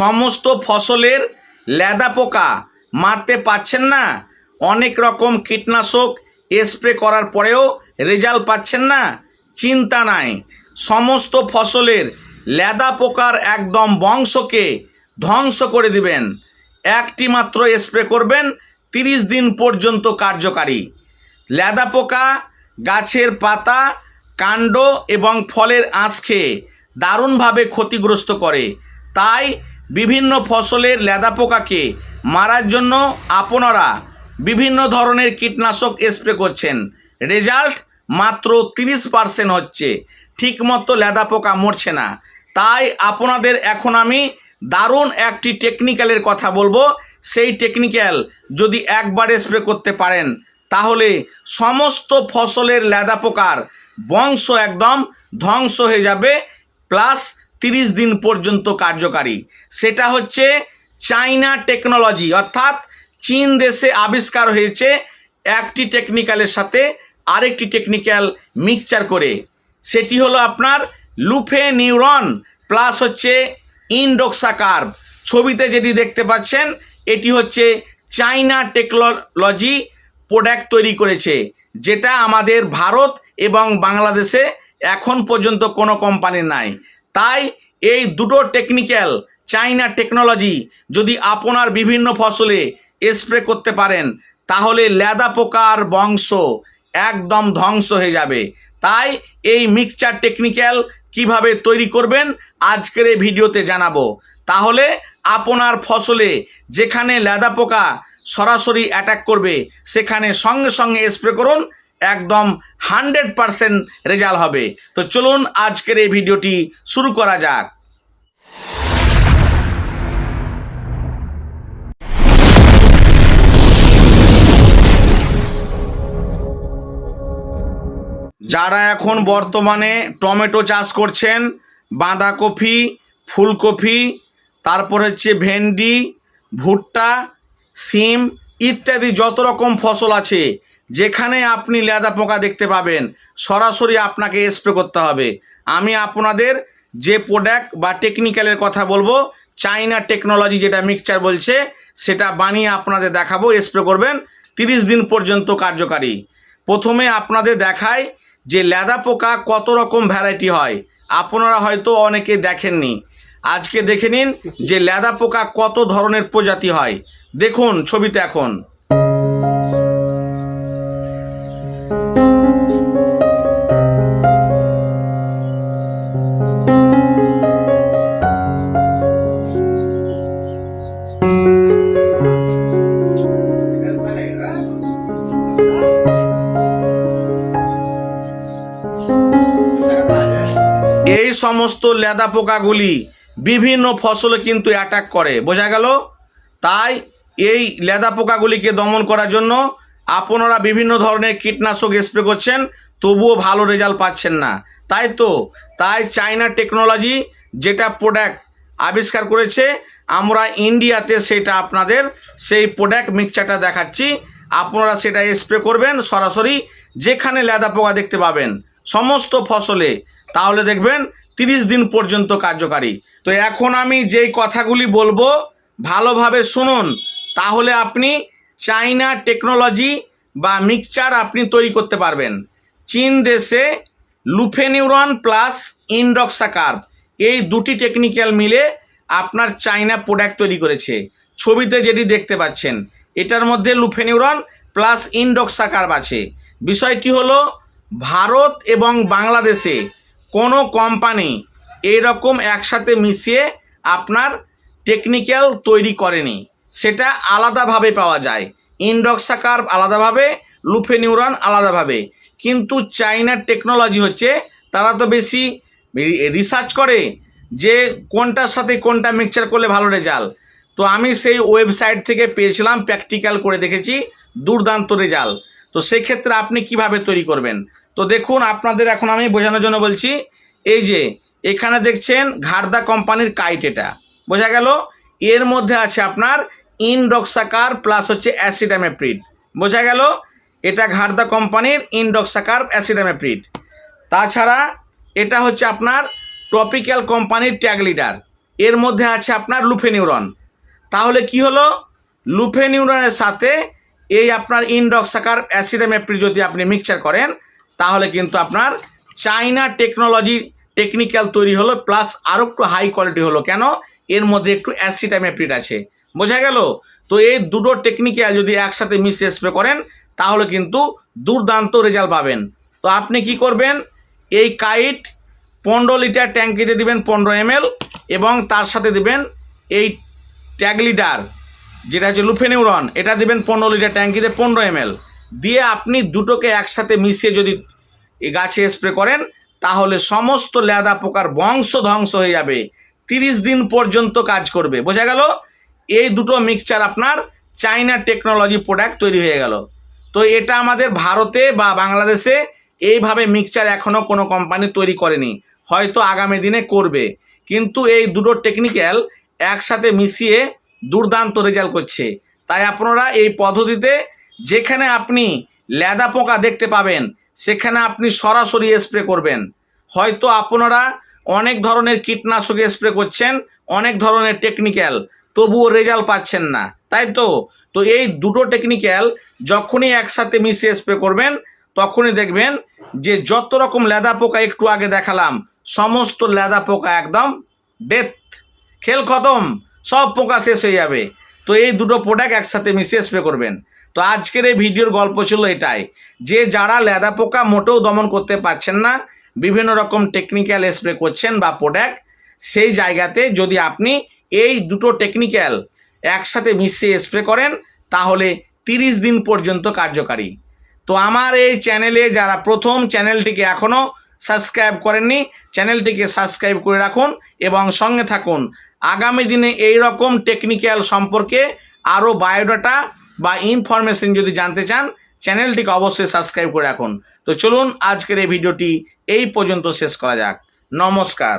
সমস্ত ফসলের লেদা পোকা মারতে পাচ্ছেন না? অনেক রকম কীটনাশক স্প্রে করার পরেও রেজাল্ট পাচ্ছেন না? চিন্তা নাই। সমস্ত ফসলের লেদা পোকার একদম বংশকে ধ্বংস করে দিবেন। একটি মাত্র স্প্রে করবেন, তিরিশ দিন পর্যন্ত কার্যকারী। লেদা পোকা, গাছের পাতা, কাণ্ড এবং ফলের আঁশ খেয়ে দারুণভাবে ক্ষতিগ্রস্ত করে। তাই বিভিন্ন ফসলের লেদা পোকাকে মারার জন্য আপনারা বিভিন্ন ধরনের কীটনাশক স্প্রে করছেন। রেজাল্ট মাত্র তিরিশ পার্সেন্ট হচ্ছে। ঠিকমতো লেদা পোকা মরছে না। তাই আপনাদের এখন আমি দারুণ একটি টেকনিক্যালের কথা বলব। সেই টেকনিক্যাল যদি একবার স্প্রে করতে পারেন, তাহলে সমস্ত ফসলের লেদা পোকার বংশ একদম ধ্বংস হয়ে যাবে। প্লাস তিরিশ দিন পর্যন্ত কার্যকারী। সেটা হচ্ছে চাইনা টেকনোলজি, অর্থাৎ চীন দেশে আবিষ্কার হয়েছে একটি টেকনিক্যালের সাথে আরেকটি টেকনিক্যাল মিক্সচার করে। সেটি হলো আপনার লুফে নিউরন, প্লাস হচ্ছে ইনডোক্সাকার্ভ ছবিতে যেটি দেখতে পাচ্ছেন, এটি হচ্ছে চাইনা টেকনোলজি প্রোডাক্ট তৈরি করেছে, যেটা আমাদের ভারত এবং বাংলাদেশে এখন পর্যন্ত কোনো কোম্পানির নাই। তাই এই দুটো টেকনিক্যাল চাইনা টেকনোলজি যদি আপনার বিভিন্ন ফসলে স্প্রে করতে পারেন, তাহলে লেদা পোকার বংশ একদম ধ্বংস হয়ে যাবে। তাই এই মিক্সচার টেকনিক্যাল কীভাবে তৈরি করবেন, আজকের এই ভিডিওতে জানাব। তাহলে আপনার ফসলে যেখানে লেদা পোকা সরাসরি অ্যাটাক করবে, সেখানে সঙ্গে সঙ্গে স্প্রে করুন একদম হান্ড্রেড পারসেন্ট রেজাল্ট হবে। তো চলুন আজকের এই ভিডিওটি শুরু করা যাক। যারা এখন বর্তমানে টমেটো চাষ করছেন, বাঁধাকপি, ফুলকপি, তারপর হচ্ছে ভেন্ডি, ভুট্টা, সিম ইত্যাদি যত রকম ফসল আছে যেখানে আপনি লেদা পোকা দেখতে পাবেন, সরাসরি আপনাকে স্প্রে করতে হবে। আমি আপনাদের যে প্রোডাক্ট বা টেকনিক্যালের কথা বলব চাইনা টেকনোলজি যেটা মিক্সচার বলছে, সেটা বানিয়ে আপনাদের দেখাবো স্প্রে করবেন, তিরিশ দিন পর্যন্ত কার্যকারী। প্রথমে আপনাদের দেখায় যে লেদা পোকা কত রকম ভ্যারাইটি হয়। আপনারা হয়তো অনেকে দেখেননি। আজকে দেখে নিন যে লেদা পোকা কত ধরনের প্রজাতি হয়। দেখুন ছবিতে এখন। এই সমস্ত লেদা পোকাগুলি বিভিন্ন ফসলে কিন্তু অ্যাটাক করে। বোঝা গেল? তাই এই লেদা পোকাগুলিকে দমন করার জন্য আপনারা বিভিন্ন ধরনের কীটনাশক স্প্রে করছেন, তবুও ভালো রেজাল্ট পাচ্ছেন না। তাই তো? তাই চাইনা টেকনোলজি যেটা প্রোডাক্ট আবিষ্কার করেছে, আমরা ইন্ডিয়াতে সেটা আপনাদের সেই প্রোডাক্ট মিক্সচারটা দেখাচ্ছি। আপনারা সেটা স্প্রে করবেন সরাসরি, যেখানে লেদা পোকা দেখতে পাবেন। সমস্ত ফসলে তাহলে দেখবেন তিরিশ দিন পর্যন্ত কার্যকারী। তো এখন আমি যেই কথাগুলি বলব, ভালোভাবে শুনুন। তাহলে আপনি চাইনা টেকনোলজি বা মিক্সচার আপনি তৈরি করতে পারবেন। চীন দেশে লুফেনিউরন প্লাস ইনডক্সাকার এই দুটি টেকনিক্যাল মিলে আপনার চাইনা প্রোডাক্ট তৈরি করেছে। ছবিতে যেটি দেখতে পাচ্ছেন, এটার মধ্যে লুফেনিউরন প্লাস ইনডক্সাকার আছে। বিষয়টি হলো, ভারত এবং বাংলাদেশে কোনো কোম্পানি এরকম একসাথে মিশিয়ে আপনার টেকনিক্যাল তৈরি করেনি। সেটা আলাদাভাবে পাওয়া যায়। ইনডক্সাকার আলাদাভাবে লুফেনিউরন আলাদাভাবে। কিন্তু চাইনার টেকনোলজি হচ্ছে, তারা তো বেশি রিসার্চ করে যে কোনটার সাথে কোনটা মিক্সচার করলে ভালো রেজাল্ট তো আমি সেই ওয়েবসাইট থেকে পেয়েছিলাম প্র্যাকটিক্যাল করে দেখেছি, দুর্দান্ত রেজাল্ট তো সেক্ষেত্রে আপনি কীভাবে তৈরি করবেন? তো দেখুন, আপনাদের এখন আমি বোঝানোর জন্য বলছি, এই যে এখানে দেখছেন ঘাড়দা কোম্পানির কাইট এটা। বোঝা গেল? এর মধ্যে আছে আপনার ইনডক্সাকার প্লাস হচ্ছে অ্যাসিডামেপ্রিড বোঝা গেল? এটা ঘাড়দা কোম্পানির ইনডক্সাকার অ্যাসিডামেপ্রিড তাছাড়া এটা হচ্ছে আপনার টপিক্যাল কোম্পানির ট্যাগ লিডার। এর মধ্যে আছে আপনার লুফেনিউরন। তাহলে কি হলো? লুফেনিউরনের সাথে এই আপনার ইনডক্সাকার অ্যাসিডামেপ্রি যদি আপনি মিক্সচার করেন তাহলে কিন্তু আপনার চাইনা টেকনোলজি টেকনিক্যাল তৈরি হলো প্লাস আরও একটু হাই কোয়ালিটি হলো। কেন? এর মধ্যে একটু অ্যাসিটামেপ্রিড আছে। বোঝা গেল? তো এই দুটো টেকনিক্যাল যদি একসাথে মিশিয়ে স্প্রে করেন, তাহলে কিন্তু দুর্দান্ত রেজাল্ট পাবেন। তো আপনি কি করবেন? এই কাইট পনেরো লিটার ট্যাঙ্কিতে দিবেন পনেরো এম এবং তার সাথে দিবেন এই ট্যাগ লিটার যেটা হচ্ছে লুফেনিউরন এটা দিবেন পনেরো লিটার ট্যাঙ্কিতে পনেরো এম দিয়ে আপনি দুটোকে একসাথে মিশিয়ে যদি গাছে স্প্রে করেন, তাহলে সমস্ত লেদা পোকার বংশ ধ্বংস হয়ে যাবে। তিরিশ দিন পর্যন্ত কাজ করবে। বোঝা গেল? এই দুটো মিক্সচার আপনার চাইনা টেকনোলজি প্রোডাক্ট তৈরি হয়ে গেল। তো এটা আমাদের ভারতে বা বাংলাদেশে এইভাবে মিক্সচার এখনও কোনো কোম্পানি তৈরি করেনি। হয়তো আগামী দিনে করবে। কিন্তু এই দুটো টেকনিক্যাল একসাথে মিশিয়ে দুর্দান্ত রেজাল্ট করছে। তাই আপনারা এই পদ্ধতিতে যেখানে আপনি লেদা পোকা দেখতে পাবেন, সেখানে আপনি সরাসরি স্প্রে করবেন। হয়তো আপনারা অনেক ধরনের কীটনাশক স্প্রে করছেন, অনেক ধরনের টেকনিক্যাল তবুও রেজাল্ট পাচ্ছেন না, তাই তো? তো এই দুটো টেকনিক্যাল যখনই একসাথে মিশিয়ে স্প্রে করবেন, তখনই দেখবেন যে যত রকম লেদা পোকা একটু আগে দেখালাম, সমস্ত লেদা পোকা একদম ডেথ খেল খতম, সব পোকা শেষ হয়ে যাবে। তো এই দুটো প্রোডাক্ট একসাথে মিশিয়ে স্প্রে করবেন। তো আজকের এই ভিডিওর গল্প ছিল এটাই, যে যারা লেদা পোকা মোটেও দমন করতে পারছেন না, বিভিন্ন রকম টেকনিক্যাল স্প্রে করছেন বা প্রোডাক্ট সেই জায়গাতে যদি আপনি এই দুটো টেকনিক্যাল একসাথে মিশিয়ে স্প্রে করেন, তাহলে তিরিশ দিন পর্যন্ত কার্যকারী। তো আমার এই চ্যানেলে যারা প্রথম চ্যানেলটিকে এখনও সাবস্ক্রাইব করেননি চ্যানেলটিকে সাবস্ক্রাইব করে রাখুন এবং সঙ্গে থাকুন। আগামী দিনে এই রকম টেকনিক্যাল সম্পর্কে আরও বায়োডাটা বা ইনফরমেশন যদি জানতে চান চ্যানেলটিকে অবশ্যই সাবস্ক্রাইব করে রাখুন। তো চলুন আজকের এই ভিডিওটি এই পর্যন্ত শেষ করা যাক। নমস্কার।